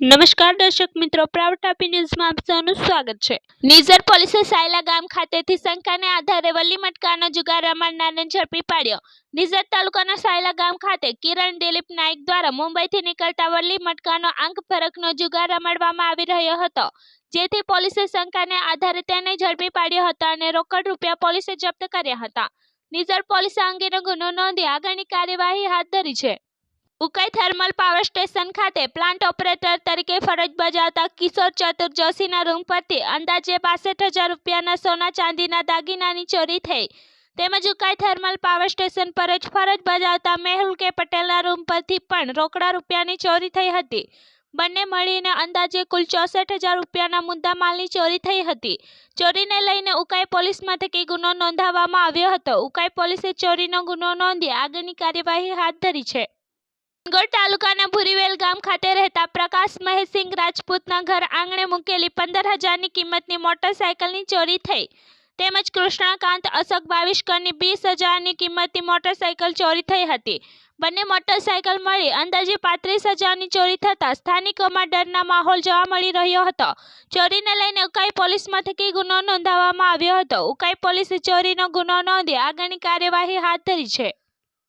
નમસ્કાર દર્શક મિત્રો પ્રાઉડ ટાપી ન્યૂઝમાં આપ સૌનું સ્વાગત છે. નિઝર પોલીસે સાયલા ગામ ખાતેથી શંકાને આધારે વલ્લી મટકાનો જુગાર રમાડનારને ઝડપી પાડ્યો. નિઝર તાલુકાના સાયલા ગામ ખાતે કિરણ દિલીપ નાયક દ્વારા મુંબઈથી નીકળતા વલ્લી મટકાનો આંક ફરકનો જુગાર રમાડવામાં આવી રહ્યો હતો. જેથી પોલીસે શંકાને આધારે તેને ઝડપી પાડ્યો હતો અને રોકડ રૂપિયા પોલીસે જપ્ત કર્યા હતા. નિઝર પોલીસે અંગેનો ગુનો નોંધી આગળની કાર્યવાહી હાથ ધરી છે. ઉકાઈ થર્મલ પાવર સ્ટેશન ખાતે પ્લાન્ટ ઓપરેટર તરીકે ફરજ બજાવતા કિશોર ચતુર જોશીના રૂમ પરથી અંદાજે બાસઠ હજાર રૂપિયાના સોના ચાંદીના દાગીનાની ચોરી થઈ. તેમજ ઉકાઈ થર્મલ પાવર સ્ટેશન પર જ ફરજ બજાવતા મેહુલ કે પટેલના રૂમ પરથી પણ રોકડા રૂપિયાની ચોરી થઈ હતી. બંને મળીને અંદાજે કુલ ચોસઠ હજાર રૂપિયાના મુદ્દામાલની ચોરી થઈ હતી. ચોરીને લઈને ઉકાઈ પોલીસ મથકે ગુનો નોંધાવવામાં આવ્યો હતો. ઉકાઈ પોલીસે ચોરીનો ગુનો નોંધી આગળની કાર્યવાહી હાથ ધરી છે. ગઢ તાલુકાના ભુરીવેલ ગામ ખાતે રહેતા પ્રકાશ મહેશસિંહ રાજપૂતના ઘર આંગણે મૂકેલી પંદર હજારની કિંમતની મોટરસાયકલની ચોરી થઈ. તેમજ કૃષ્ણાકાંત અશોક બાવીસકરની વીસ હજારની કિંમતની મોટરસાયકલ ચોરી થઈ હતી. બંને મોટરસાયકલ મળી અંદાજે પાંત્રીસ હજારની ચોરી થતાં સ્થાનિકોમાં ડરના માહોલ જોવા મળી રહ્યો હતો. ચોરીને લઈને ઉકાઈ પોલીસ મથકે ગુનો નોંધાવવામાં આવ્યો હતો. ઉકાઈ પોલીસે ચોરીનો ગુનો નોંધી આગળની કાર્યવાહી હાથ ધરી છે.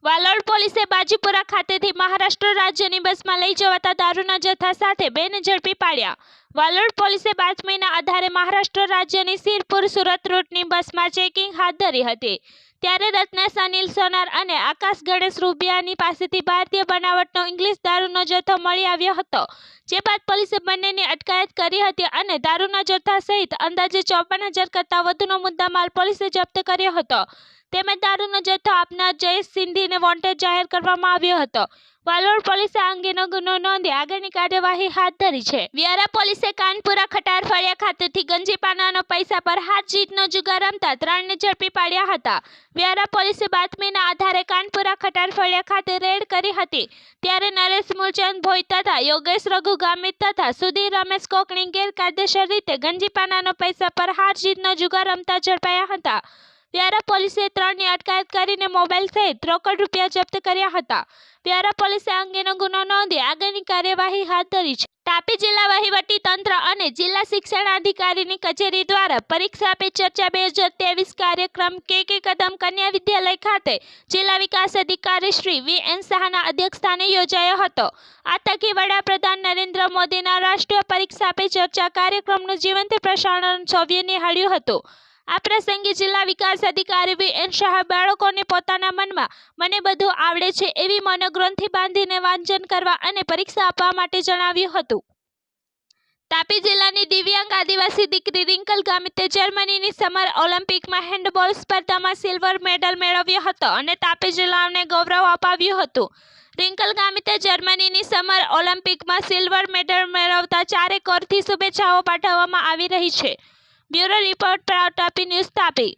વાલોડ પોલીસે બાજીપુરા ખાતેથી મહારાષ્ટ્ર રાજ્યની બસમાં લઈ જવાતા દારૂના જથ્થા સાથે બેને ઝડપી પાડ્યા. વાલોડ પોલીસે બાતમીના આધારે મહારાષ્ટ્ર રાજ્યની સિરપુર સુરત રૂટની બસમાં ચેકિંગ હાથ ધરી હતી. ત્યારે રત્નેશ અનિલ સોનાર અને આકાશ ગણેશ રૂબિયાની પાસેથી ભારતીય બનાવટનો ઇંગ્લિશ દારૂનો જથ્થો મળી આવ્યો હતો, જે બાદ પોલીસે બંનેની અટકાયત કરી હતી અને દારૂના જથ્થા સહિત અંદાજે ચોપન હજાર કરતાં વધુનો મુદ્દામાલ પોલીસે જપ્ત કર્યો હતો. તેમજ દારૂનો જથ્થો આપનાર જયેશ સિંધીને વોન્ટેડ જાહેર કરવામાં આવ્યો હતો. વાલોડ પોલીસે આ અંગેનો ગુનો નોંધી આગળની કાર્યવાહી હાથ ધરી છે. વ્યારા પોલીસે કાનપુરા ખટાર ફળિયા ખાતેથી ગંજીપાનાનો પૈસા પર હાથ જીતનો જુગાર રમતા ત્રણને ઝડપી પાડ્યા હતા. વ્યારા પોલીસે બાતમીના આધારે કાનપુરા ખટાર ફળિયા ખાતે રેડ કરી હતી. ત્યારે નરેશ મૂલચંદ ભોઈ તથા યોગેશ રઘુ ગામિત તથા સુધીર રમેશ કોકણી ગેરકાયદેસર રીતે ગંજીપાનાનો પૈસા પર હાર જીતનો જુગાર રમતા ઝડપાયા હતા. વ્યારા પોલીસે ત્રણની અટકાયત કરીને મોબાઈલ સહિત રોકડ રૂપિયા જપ્ત કર્યા હતા. વ્યારા પોલીસે અંગેનો ગુનો નોંધી આગળની કાર્યવાહી હાથ ધરી છે. તાપી જિલ્લા વહીવટી તંત્ર અને જિલ્લા શિક્ષણાધિકારીની કચેરી દ્વારા પરીક્ષા પે ચર્ચા બે હજાર ત્રેવીસ કાર્યક્રમ કે કે કદમ કન્યા વિદ્યાલય ખાતે જિલ્લા વિકાસ અધિકારી શ્રી વી એન શાહના અધ્યક્ષસ્થાને યોજાયો હતો. આ તકે વડાપ્રધાન નરેન્દ્ર મોદીના રાષ્ટ્રીય પરીક્ષા પે ચર્ચા કાર્યક્રમનું જીવંત પ્રસારણ સૌએ નિહાળ્યું હતું. આ પ્રસંગે જિલ્લા વિકાસ અધિકારી વી. એન. શાહ બાળકોને પોતાના મનમાં મને બધું આવડે છે એવી મનોગ્રંથિ બાંધીને વાંચન કરવા અને પરીક્ષા આપવા માટે જણાવ્યું હતું. તાપી જિલ્લાની દિવ્યાંગ આદિવાસી દીકરી રિંકલ ગામિતે જર્મનીની સમર ઓલિમ્પિકમાં હેન્ડબોલ સ્પર્ધામાં સિલ્વર મેડલ મેળવ્યો હતો અને તાપી જિલ્લાને ગૌરવ અપાવ્યું હતું. રિંકલ ગામિતે જર્મનીની સમર ઓલિમ્પિકમાં સિલ્વર મેડલ મેળવતા ચારે કોરથી શુભેચ્છાઓ પાઠવવામાં આવી રહી છે. Bureau report proud Tapi news Tapi.